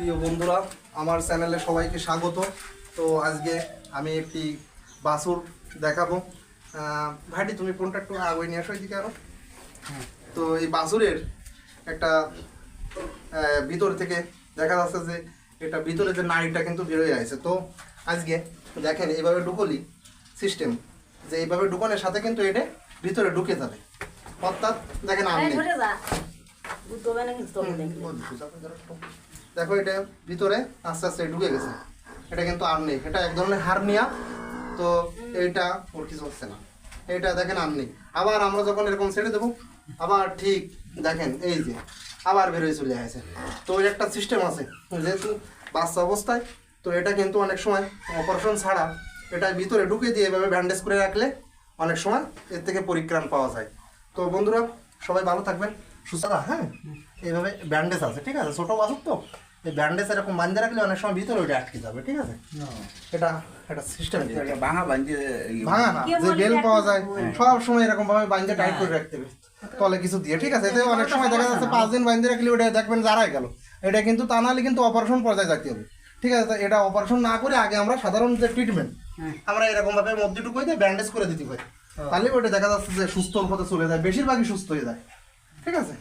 প্রিয় বন্ধুরা আমার চ্যানেলে সবাইকে স্বাগত তো আজকে আমি একটি বাসুর দেখাবো ভাইটি তুমি ফোনটা একটু আগে নিয়ে আসো এদিকে আরও তো এই বাসুরের একটা ভিতর থেকে দেখা যাচ্ছে যে এটা ভিতরে যে নাড়িটা কিন্তু বেরোয় আছে তো আজকে দেখেন এইভাবে ঢুকলি সিস্টেম যে এইভাবে ঢুকানোর সাথে কিন্তু এটা ভিতরে ঢুকে যাবে অর্থাৎ দেখেন এই দেখো এটা ভিতরে আস্তে আস্তে ঢুকে গেছে। এটা কিন্তু আর নেই। এটা এক ধরনের হারনিয়া। তো এইটা ওর কিছু হচ্ছে না। এইটা দেখেন আর নেই। আবার আমরা যখন এরকম ছেড়ে দেবো, আবার ঠিক দেখেন এই যে, আবার বেরোয় চলে আসে। তো ওই একটা সিস্টেম আছে, যেহেতু বাচ্চা অবস্থায়, তো এটা কিন্তু অনেক সময় অপারেশন ছাড়া এটা ভিতরে ঢুকে দিয়ে এভাবে ব্যান্ডেজ করে রাখলে অনেক সময় এর থেকে পরিত্রাণ পাওয়া যায়। তো বন্ধুরা, সবাই ভালো থাকবেন, সুস্থ হ্যাঁ? এইভাবে ব্যান্ডেজ আছে, ঠিক আছে? ছোটো বাছুর তো। এই ব্যান্ডেজ এরকম বান্ধে রাখলে অনেক সময় ভিতরে ওইটা আটকে যাবে ঠিক আছে? এটা একটা সিস্টেম ভাঙা বাঞ্জি ভাঙা না যে বেল পাওয়া যায় সব সময় এরকম ভাবে বাইন্দে টাইট করে রাখতে হবে তলে কিছু দিয়ে ঠিক আছে? এতে অনেক সময় দেখা যাচ্ছে পাঁচ দিন বাইন্দে রাখলে ওটা দেখবেন জারাই গেল। এটা কিন্তু তা নাহলে কিন্তু অপারেশন পর্যায়ে যেতে হবে ঠিক আছে? এটা অপারেশন না করে আগে আমরা সাধারণ যে ট্রিটমেন্ট আমরা এরকম ভাবে মধ্যে ঢুকিয়ে দিয়ে ব্যান্ডেজ করে দিতে পারি। তাহলে ওটা দেখা যাচ্ছে যে সুস্থ পথে চলে যায় বেশিরভাগই সুস্থ হয়ে যায় ঠিক আছে?